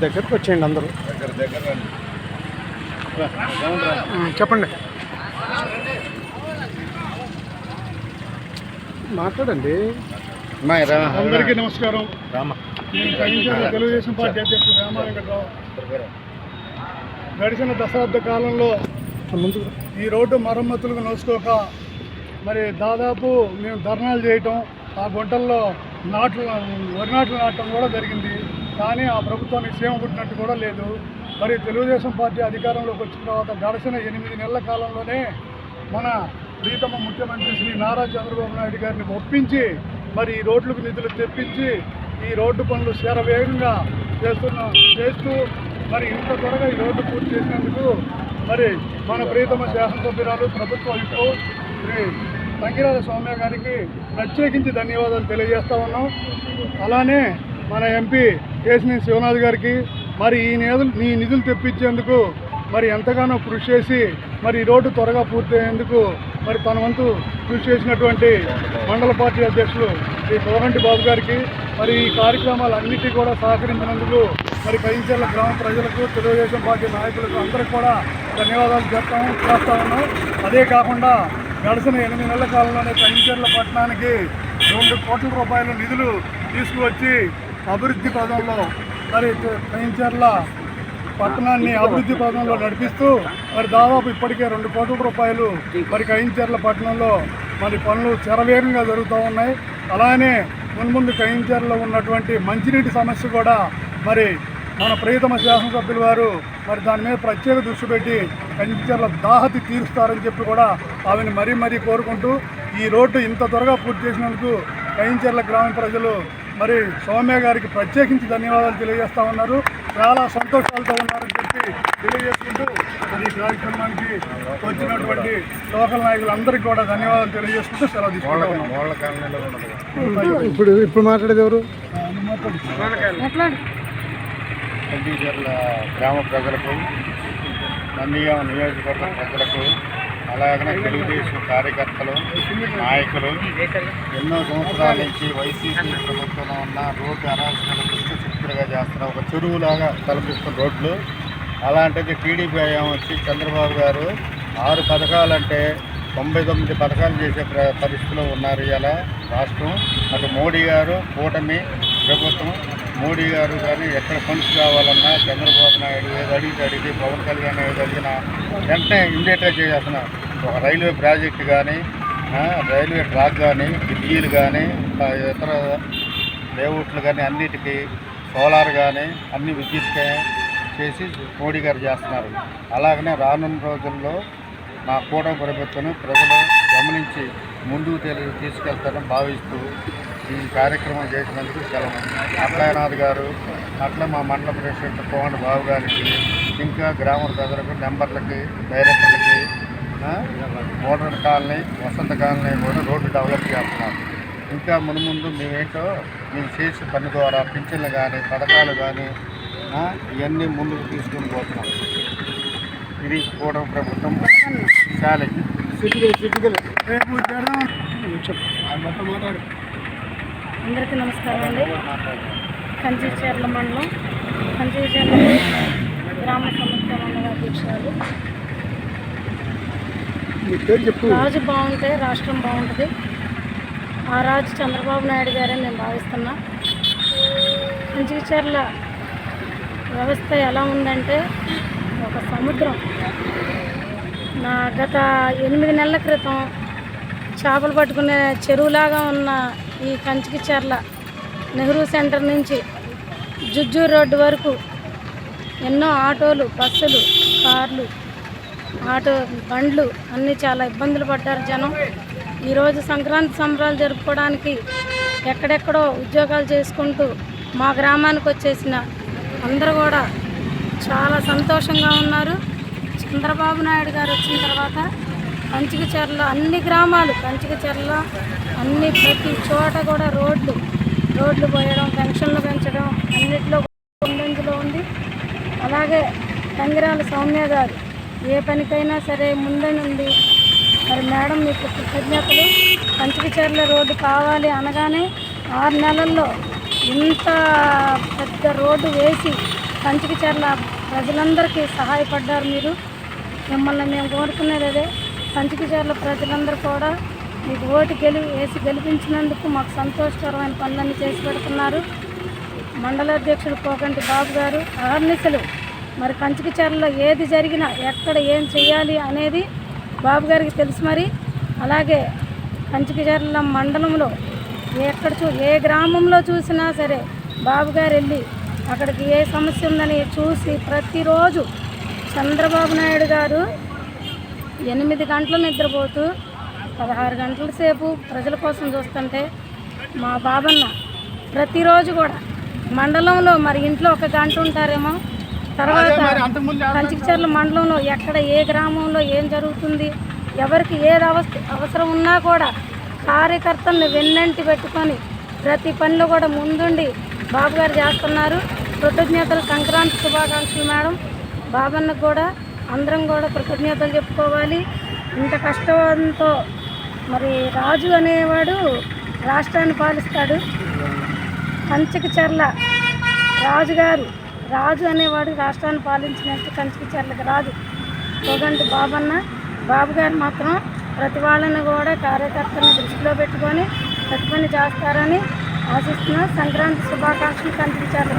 దగ్గరకు వచ్చేయండి అందరూ. చెప్పండి. మాట్లాడండి. అందరికీ నమస్కారం. తెలుగుదేశం పార్టీ అధ్యక్షుడు రామారంగరావు గడిచిన దశాబ్ద కాలంలో ముందు ఈ రోడ్డు మరమ్మతులకు నోసుకోక మరి దాదాపు మేము ధర్నాలు చేయటం ఆ గుంటల్లో నాట్లు వరి నాట్లు నాటడం కూడా జరిగింది. కానీ ఆ ప్రభుత్వానికి సేమ పుట్టినట్టు కూడా లేదు. మరి తెలుగుదేశం పార్టీ అధికారంలోకి వచ్చిన తర్వాత గడిచిన ఎనిమిది నెలల కాలంలోనే మన ప్రీతమ ముఖ్యమంత్రి శ్రీ నారా చంద్రబాబు నాయుడు గారిని ఒప్పించి మరి ఈ రోడ్లకు నిధులు తెప్పించి ఈ రోడ్డు పనులు శరవేగంగా చేస్తున్న చేస్తూ మరి ఇంత త్వరగా ఈ రోడ్డు పూర్తి చేసినందుకు మరి మన ప్రీతమ శాసనసభ్యురాలు ప్రభుత్వ విప్పు శ్రీ తంగిరాజ సౌమ్య గారికి ప్రత్యేకించి ధన్యవాదాలు తెలియజేస్తా ఉన్నాం. అలానే మన ఎంపీ కేసినేని శివనాథ్ గారికి మరి ఈ నిధులు ఈ నిధులు తెప్పించేందుకు మరి ఎంతగానో కృషి చేసి మరి ఈ రోడ్డు త్వరగా పూర్తయ్యేందుకు మరి తన వంతు కృషి చేసినటువంటి మండల పార్టీ అధ్యక్షులు శ్రీ కోరంటి బాబు గారికి మరి ఈ కార్యక్రమాలన్నిటి కూడా సహకరించినందుకు మరి కైంచర్ల గ్రామ ప్రజలకు తెలుగుదేశం పార్టీ నాయకులకు అందరికి కూడా ధన్యవాదాలు చెప్తాము చేస్తా ఉన్నాం. అదే కాకుండా గడిచిన ఎనిమిది నెలల కాలంలోనే కైంచర్ల పట్టణానికి రెండు కోట్ల రూపాయల నిధులు తీసుకువచ్చి అభివృద్ధి పదంలో మరి కైంచర్ల పట్టణాన్ని అభివృద్ధి పదంలో నడిపిస్తూ మరి దాదాపు ఇప్పటికే రెండు కోట్ల రూపాయలు మరి కయించర్ల పట్టణంలో మరి పనులు చెరవేగంగా జరుగుతూ ఉన్నాయి. అలానే మున్ముందు కయించర్లో ఉన్నటువంటి మంచినీటి సమస్య కూడా మరి మన ప్రియతమ శాసనసభ్యులు వారు మరి దాని మీద ప్రత్యేక దృష్టి పెట్టి కంచెర్ల దాహతి తీరుస్తారని చెప్పి కూడా ఆమెను మరీ మరీ కోరుకుంటూ ఈ రోడ్డు ఇంత త్వరగా పూర్తి చేసినందుకు కయించెర్ల గ్రామ ప్రజలు మరి సౌమ్య గారికి ప్రత్యేకించి ధన్యవాదాలు తెలియజేస్తా ఉన్నారు. చాలా సంతోషాలతో ఉన్నారని చెప్పి తెలియజేసుకుంటూ ఈ కార్యక్రమానికి వచ్చినటువంటి లోకల్ నాయకులందరికీ కూడా ధన్యవాదాలు తెలియజేసుకుంటూ సెలవు తీసుకుంటా ఇప్పుడు ఇప్పుడు మాట్లాడేది ఎవరు? కందీచర్ల గ్రామ ప్రజలకు నందిగామ నియోజకవర్గ ప్రజలకు అలాగనే తెలుగుదేశం కార్యకర్తలు నాయకులు ఎన్నో సంవత్సరాల నుంచి వైసీపీ ప్రభుత్వంలో ఉన్న రోడ్డు అనాల్సిన దుష్టశక్తులుగా చేస్తున్న ఒక చెరువులాగా తలపిస్తున్న రోడ్లు. అలాంటిది టీడీపీ హయాం వచ్చి చంద్రబాబు గారు ఆరు పథకాలంటే తొంభై తొమ్మిది పథకాలు చేసే ప్ర పరిస్థితిలో ఉన్నారు ఇలా రాష్ట్రం. అటు మోడీ గారు కూటమి ప్రభుత్వం మోడీ గారు కానీ ఎక్కడ ఫండ్స్ కావాలన్నా చంద్రబాబు నాయుడు ఏది అడిగితే అడిగి పవన్ కళ్యాణ్ ఏది అడిగినా వెంటనే ఇమ్మీడియట్గా చేసేస్తున్నారు. ఒక రైల్వే ప్రాజెక్ట్ కానీ రైల్వే ట్రాక్ కానీ బ్రిడ్జీలు కానీ ఇతర లేఅవుట్లు కానీ అన్నిటికీ సోలార్ కానీ అన్ని విద్యుత్కే చేసి మోడీ గారు చేస్తున్నారు. అలాగనే రానున్న రోజుల్లో నా కూట ప్రభుత్వం ప్రజలు గమనించి ముందుకు తెలి తీసుకెళ్తారని భావిస్తూ ఈ కార్యక్రమం చేసినందుకు సెలవు అట్లనాథ్ గారు అట్లా మా మండల ప్రెసిడెంట్ కోమటి బాబు గారికి ఇంకా గ్రామ ప్రజలకు నెంబర్లకి డైరెక్టర్లకి ఆ, మోడర్న్ కాలనీ వసంత కాలనీ కూడా రోడ్డు డెవలప్ చేస్తున్నారు ఇంకా మునుముందు మేమేంటో మేము చేసే పని ద్వారా పింఛన్లు కానీ పథకాలు కానీ ఇవన్నీ ముందుకు తీసుకొని పోతున్నాం. ఇది కూడా ప్రభుత్వం ఛాలెంజ్ అందరికీ నమస్కారం అండి. కంచిచర్ల మండలం. కంచిచర్ల గ్రామ సముద్ర మండల అధ్యక్షురాలు. రాజు బాగుంటే రాష్ట్రం బాగుంటుంది. ఆ రాజు చంద్రబాబు నాయుడు గారే నేను భావిస్తున్నా. కంచిచర్ల వ్యవస్థ ఎలా ఉందంటే ఒక సముద్రం. నా గత ఎనిమిది నెలల క్రితం చేపలు పట్టుకునే చెరువులాగా ఉన్న ఈ కంచికిచర్ల నెహ్రూ సెంటర్ నుంచి జుజ్జు రోడ్డు వరకు ఎన్నో ఆటోలు బస్సులు కార్లు ఆటో బండ్లు అన్నీ చాలా ఇబ్బందులు పడ్డారు జనం. ఈరోజు సంక్రాంతి సంబరాలు జరుపుకోవడానికి ఎక్కడెక్కడో ఉద్యోగాలు చేసుకుంటూ మా గ్రామానికి వచ్చేసిన అందరూ కూడా చాలా సంతోషంగా ఉన్నారు. చంద్రబాబు నాయుడు గారు వచ్చిన తర్వాత కంచికచెర్ల అన్ని గ్రామాలు కంచికచెర్ల అన్ని ప్రతి చోట కూడా రోడ్లు రోడ్లు పోయడం పెన్షన్లు పెంచడం అన్నిట్లో ముందంజలో ఉంది. అలాగే తంగిరాల సౌమ్య గారు ఏ పనికైనా సరే ముందనుంది మరి మేడం మీకు కృతజ్ఞతలు. కంచికచెర్ల రోడ్డు కావాలి అనగానే ఆరు నెలల్లో ఇంత పెద్ద రోడ్డు వేసి కంచికిచర్ల ప్రజలందరికీ సహాయపడ్డారు మీరు. మిమ్మల్ని మేము కోరుకునేది అదే. కంచికిచర్ల ప్రజలందరూ కూడా మీకు ఓటు గెలి వేసి గెలిపించినందుకు మాకు సంతోషకరమైన పనులన్నీ చేసి పెడుతున్నారు. మండల అధ్యక్షుడు పోకంటి బాబు గారు అహర్నిశలు మరి కంచికిచర్లలో ఏది జరిగినా ఎక్కడ ఏం చేయాలి అనేది బాబు గారికి తెలుసు మరి. అలాగే కంచికిచర్ల మండలంలో ఎక్కడ చూ ఏ గ్రామంలో చూసినా సరే బాబు గారు వెళ్ళి అక్కడికి ఏ సమస్య ఉందని చూసి ప్రతిరోజు చంద్రబాబు నాయుడు గారు ఎనిమిది గంటలు నిద్రపోతూ పదహారు గంటల సేపు ప్రజల కోసం చూస్తుంటే మా బాబన్న ప్రతిరోజు కూడా మండలంలో మరి ఇంట్లో ఒక గంట ఉంటారేమో తర్వాత కంచికచర్ల మండలంలో ఎక్కడ ఏ గ్రామంలో ఏం జరుగుతుంది ఎవరికి ఏది అవస అవసరం ఉన్నా కూడా కార్యకర్తలను వెన్నంటి పెట్టుకొని ప్రతి పనిలో కూడా ముందుండి బాబు గారు చేస్తున్నారు. కృతజ్ఞతలు సంక్రాంతి శుభాకాంక్షలు మేడం. బాబన్నకు కూడా అందరం కూడా కృతజ్ఞతలు చెప్పుకోవాలి. ఇంత కష్టంతో మరి రాజు అనేవాడు రాష్ట్రాన్ని పాలిస్తాడు. కంచకచర్ల రాజుగారు రాజు అనేవాడు రాష్ట్రాన్ని పాలించినట్టు కంచకచర్లకు రాజు. పోగంటి బాబన్న బాబు గారు మాత్రం ప్రతి వాళ్ళని కూడా కార్యకర్తలను దృష్టిలో పెట్టుకొని ప్రతి పని చేస్తారని ఆశిస్తున్నా. సంక్రాంతి శుభాకాంక్షలు కంచకచర్ల